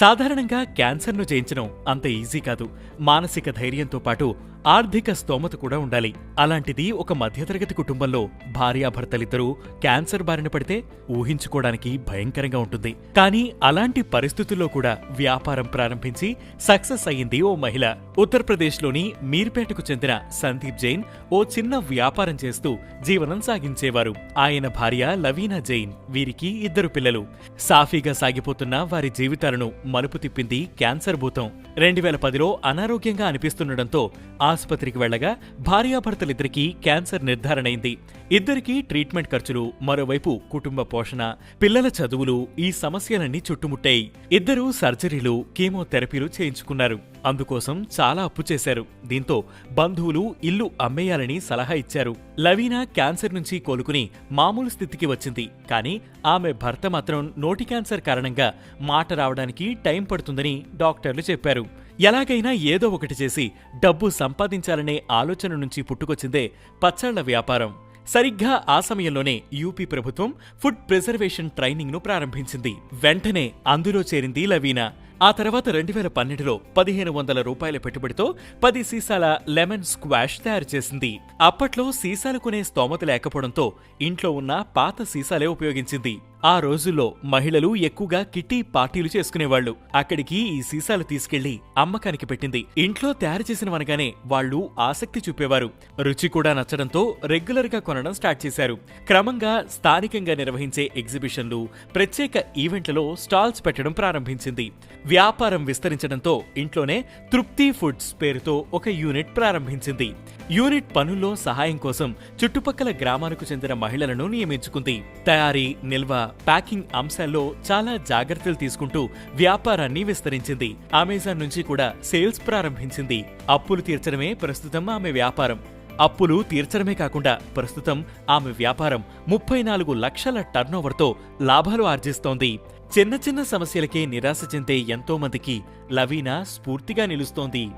సాధారణంగా క్యాన్సర్ను జయించడం అంత ఈజీ కాదు. మానసిక ధైర్యంతో పాటు ఆర్థిక స్తోమత కూడా ఉండాలి. అలాంటిది ఒక మధ్యతరగతి కుటుంబంలో భార్యాభర్తలిద్దరూ క్యాన్సర్ బారిన పడితే ఊహించుకోవడానికి భయంకరంగా ఉంటుంది. కానీ అలాంటి పరిస్థితుల్లో కూడా వ్యాపారం ప్రారంభించి సక్సెస్ అయ్యింది ఓ మహిళ. ఉత్తరప్రదేశ్లోని మీర్పేటకు చెందిన సందీప్ జైన్ ఓ చిన్న వ్యాపారం చేస్తూ జీవనం సాగించేవారు. ఆయన భార్య లవీనా జైన్ వీరికి ఇద్దరు పిల్లలు. సాఫీగా సాగిపోతున్న వారి జీవితాలను మలుపు తిప్పింది క్యాన్సర్ భూతం. రెండు వేల పదిలో అనారోగ్యంగా అనిపిస్తుండటంతో ఆసుపత్రికి వెళ్ళగా భార్యాభర్తలిద్దరికీ క్యాన్సర్ నిర్ధారణైంది. ఇద్దరికీ ట్రీట్మెంట్ ఖర్చులు మరోవైపు కుటుంబ పోషణ పిల్లల చదువులు ఈ సమస్యలన్నీ చుట్టుముట్టాయి. ఇద్దరూ సర్జరీలు కీమోథెరపీలు చేయించుకున్నారు. అందుకోసం చాలా అప్పు చేశారు. దీంతో బంధువులు ఇల్లు అమ్మేయాలని సలహా ఇచ్చారు. లవీనా క్యాన్సర్ నుంచి కోలుకుని మామూలు స్థితికి వచ్చింది. కానీ ఆమె భర్త మాత్రం నోటి క్యాన్సర్ కారణంగా మాట రావడానికి టైం పడుతుందని డాక్టర్లు చెప్పారు. ఎలాగైనా ఏదో ఒకటి చేసి డబ్బు సంపాదించాలనే ఆలోచన నుంచి పుట్టుకొచ్చిందే పచ్చళ్ళ వ్యాపారం. సరిగ్గా ఆ సమయంలోనే యూపీ ప్రభుత్వం ఫుడ్ ప్రిజర్వేషన్ ట్రైనింగ్ను ప్రారంభించింది. వెంటనే అందులో చేరింది లవీనా. ఆ తర్వాత రెండు వేల పన్నెండులో పదిహేను వందల రూపాయల పెట్టుబడితో పది సీసాల లెమన్ స్క్వాష్ తయారు చేసింది. అప్పట్లో సీసాలు కొనే స్తోమత లేకపోవడంతో ఇంట్లో ఉన్న పాత సీసాలే ఉపయోగించింది. ఆ రోజుల్లో మహిళలు ఎక్కువగా కిట్టి పార్టీలు చేసుకునేవాళ్ళు అక్కడికి ఈ సీసాలు తీసుకెళ్ళి అమ్మకానికి పెట్టింది. ఇంట్లో తయారు చేసినవనగానే వాళ్ళు ఆసక్తి చూపేవారు. రుచి కూడా నచ్చడంతో రెగ్యులర్గా కొనడం స్టార్ట్ చేశారు. క్రమంగా స్థానికంగా నిర్వహించే ఎగ్జిబిషన్లు ప్రత్యేక ఈవెంట్లలో స్టాల్స్ పెట్టడం ప్రారంభించింది. వ్యాపారం విస్తరించడంతో ఇంట్లోనే తృప్తి ఫుడ్స్ పేరుతో ఒక యూనిట్ ప్రారంభించింది. యూనిట్ పనుల్లో సహాయం కోసం చుట్టుపక్కల గ్రామాలకు చెందిన మహిళలను నియమించుకుంది. తయారీ నిల్వ ప్యాకింగ్ అంశాల్లో చాలా జాగ్రత్తలు తీసుకుంటూ వ్యాపారాన్ని విస్తరించింది. అమెజాన్ నుంచి కూడా సేల్స్ ప్రారంభించింది. అప్పులు తీర్చడమే ప్రస్తుతం ఆమె వ్యాపారం. అప్పులు తీర్చడమే కాకుండా ప్రస్తుతం ఆమె వ్యాపారం ముప్పై నాలుగు లక్షల టర్నోవర్తో లాభాలు ఆర్జిస్తోంది. చిన్న చిన్న సమస్యలకే నిరాశ చెందే ఎంతో మందికి లవీనా స్ఫూర్తిగా నిలుస్తోంది.